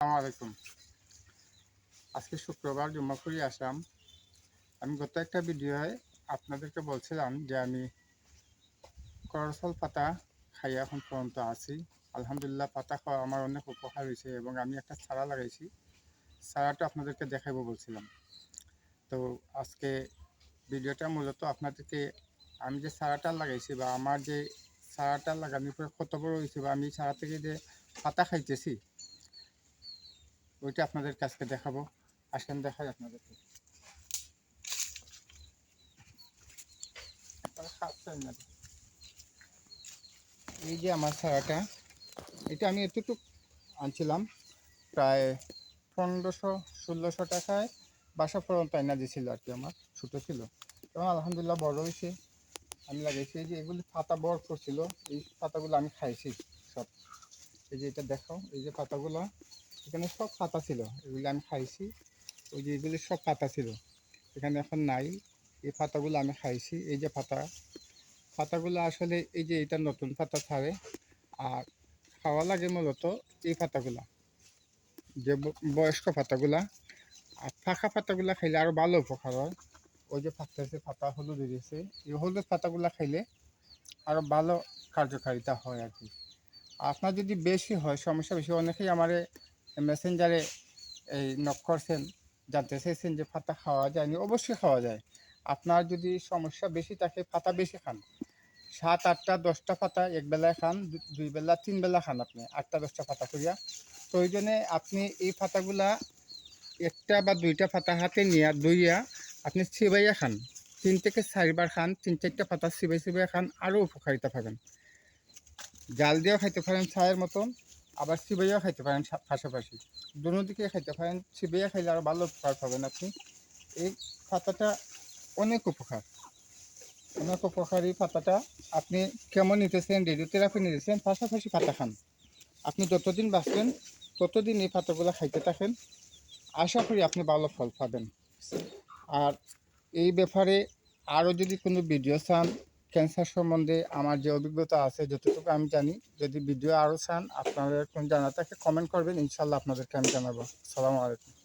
আলাইকুম। আজকে শুক্রবার, জুম্মা করি আসলাম। আমি গত একটা ভিডিওয় আপনাদেরকে বলছিলাম যে আমি করসল পাতা খাইয়া এখন পর্যন্ত আছি। আলহামদুলিল্লাহ পাতা খাওয়া আমার অনেক উপকার হয়েছে এবং আমি একটা চারা লাগাইছি। চারাটা আপনাদেরকে দেখাবো বলছিলাম। তো আজকে ভিডিওটা মূলত আপনাদেরকে আমি যে চারাটা লাগাইছি বা আমার যে চারাটা লাগানোর পরে কত বড় হয়েছে বা আমি চারা থেকে যে পাতা খাইতেছি ওইটা আপনাদের কাছকে দেখাবো। আসেন, দেখাই আপনাদেরকে। এই যে আমার ছাড়াটা এটা আমি এতটুকু আনছিলাম, প্রায় পনেরোশো, ষোলোশো টাকায়। বাসা পর্যন্ত আইনা দিয়েছিল আর কি আমার, ছোটো ছিল। এবং আলহামদুলিল্লাহ বড় হয়েছে। আমি লাগাইছি এই যে এগুলি পাতা বড় করছিল এই পাতাগুলো আমি খাইছি সব। এই যে এটা দেখাও, এই যে পাতাগুলো। এখানে সব পাতা ছিল। এগুলি আমি খাইছি। ওই যে এগুলি সব পাতা ছিল। এখানে এখন নাই। এই পাতাগুলো আমি খাইছি। এই যে পাতা, পাতাগুলো আসলে এই যে এটা নতুন পাতা ছাড়ে। আর খাওয়া লাগে মূলত এই পাতাগুলা, যে বয়স্ক পাতাগুলা। আর ফাঁকা পাতাগুলা খাইলে আরও ভালো উপকার হয়। ওই যে আছে, পাতা হলুদ দিয়েছে এই হলুদ পাতাগুলা খাইলে আরও ভালো কার্যকারিতা হয় আর কি। আপনার যদি বেশি হয়, সমস্যা বেশি অনেকেই আমার মেসেঞ্জারে এই নক করছেন, জানতে চাইছেন যে পাতা খাওয়া যায়নি, অবশ্যই খাওয়া যায়। আপনার যদি সমস্যা বেশি থাকে পাতা বেশি খান। সাত, আটটা, দশটা পাতা এক বেলায় খান দুই বেলা, তিন বেলা খান আপনি, আটটা, দশটা পাতা করিয়া। প্রয়োজনে আপনি এই পাতাগুলা একটা বা দুইটা পাতা হাতে নিয়ে দইয়া আপনি চিবাইয়া খান। তিন থেকে চারিবার খান, তিন চারটা পাতা চিবাই চিবাই খান আরও উপকারিতা পাবেন। জাল দিয়েও খাইতে পারেন চায়ের মতন। আবার সিবাইয়া খাইতে পারেন পাশাপাশি। দুনো দিকে খাইতে পারেন সিবাইয়া খাইলে আরও ভালো উপকার পাবেন আপনি। এই পাতাটা অনেক উপকার। অনেক উপকারী পাতাটা আপনি কেমন নিতেছেন রেডিওথেরাপি নিতেছেন, পাশাপাশি পাতা খান। আপনি যতদিন বাঁচবেন, ততদিন এই পাতাগুলো খাইতে থাকেন। আশা করি আপনি ভালো ফল পাবেন। আর এই ব্যাপারে আরও যদি কোনো ভিডিও চান ক্যান্সার সম্বন্ধে আমার যে অভিজ্ঞতা আছে, যতটুকু আমি জানি, যদি ভিডিও আরও চান, আপনাদের কোন জানা থাকে কমেন্ট করবেন ইনশাল্লাহ আপনাদেরকে আমি জানাব। সালামু আলাইকুম।